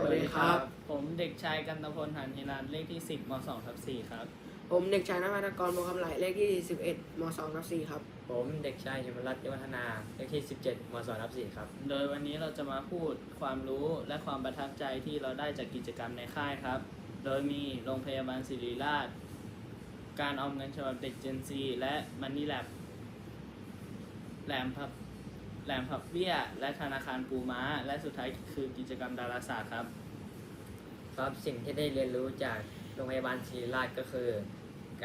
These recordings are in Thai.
วัสดีครับ ผมเด็กชายกันตพลหันฮิรันเลขที่ 10ม2ทับ4ครับ ผมเด็กชายนภัทรกรโมคำไหลเลขที่ 11ม2ทับ4ครับ ผมเด็กชายยมรัตน์ยวัฒนาเลขที่ 17ม2รับ4ครับ โดยวันนี้เราจะมาพูดความรู้และความประทับใจที่เราได้จากกิจกรรมในค่ายครับ โดยมีโรงพยาบาลศิริราช การออมเงินฉบับเด็กเจนซีและมันนี่แลบแหลมพับ แหลมพับเบี้ย และธนาคารปูม้า และสุดท้ายคือกิจกรรมดาราศาสตร์ครับ ครับสิ่งที่ได้เรียนรู้จากโรงพยาบาลศิริราชก็คือ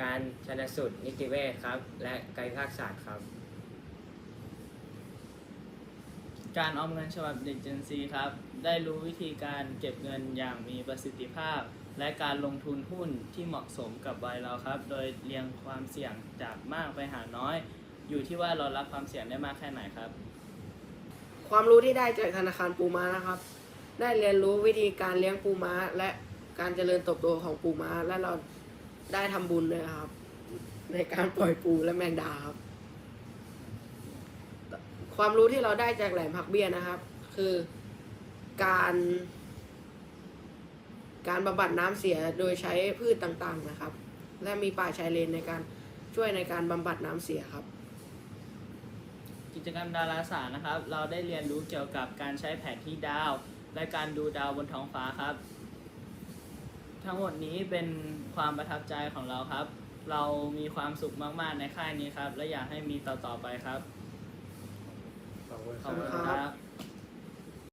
การชันสูตรนิติเวชครับ และกายภาคศาสตร์ครับ การออมเงินฉบับเด็กเจนซีครับ ได้รู้วิธีการเก็บเงินอย่างมีประสิทธิภาพ และการลงทุนหุ้นที่เหมาะสมกับวัยเราครับ โดยเรียงความเสี่ยงจากมากไปหาน้อย อยู่ที่ว่าเรารับความเสี่ยงได้มากแค่ไหนครับ ความรู้ที่ได้จากธนาคารปูม้านะครับ ได้เรียนรู้วิธีการเลี้ยงปูม้า และการเจริญเติบโตของปูม้า และเราได้ทำบุญด้วยครับ ในการปล่อยปูและแมงดาครับ ความรู้ที่เราได้จากแหลมผักเบี้ยนะครับ คือการ การบำบัดน้ำเสียโดยใช้พืชต่างๆนะครับ และมีป่าชายเลนในการช่วยในการบำบัดน้ำเสียครับ กิจกรรมดาราศาสตร์นะครับ เราได้เรียนรู้เกี่ยวกับการใช้แผนที่ดาว และการดูดาวบนท้องฟ้าครับ ทั้งหมดนี้เป็นความประทับใจของเราครับ เรามีความสุขมากๆในค่ายนี้ครับ และอยากให้มีต่อๆไปครับ ขอบคุณครับ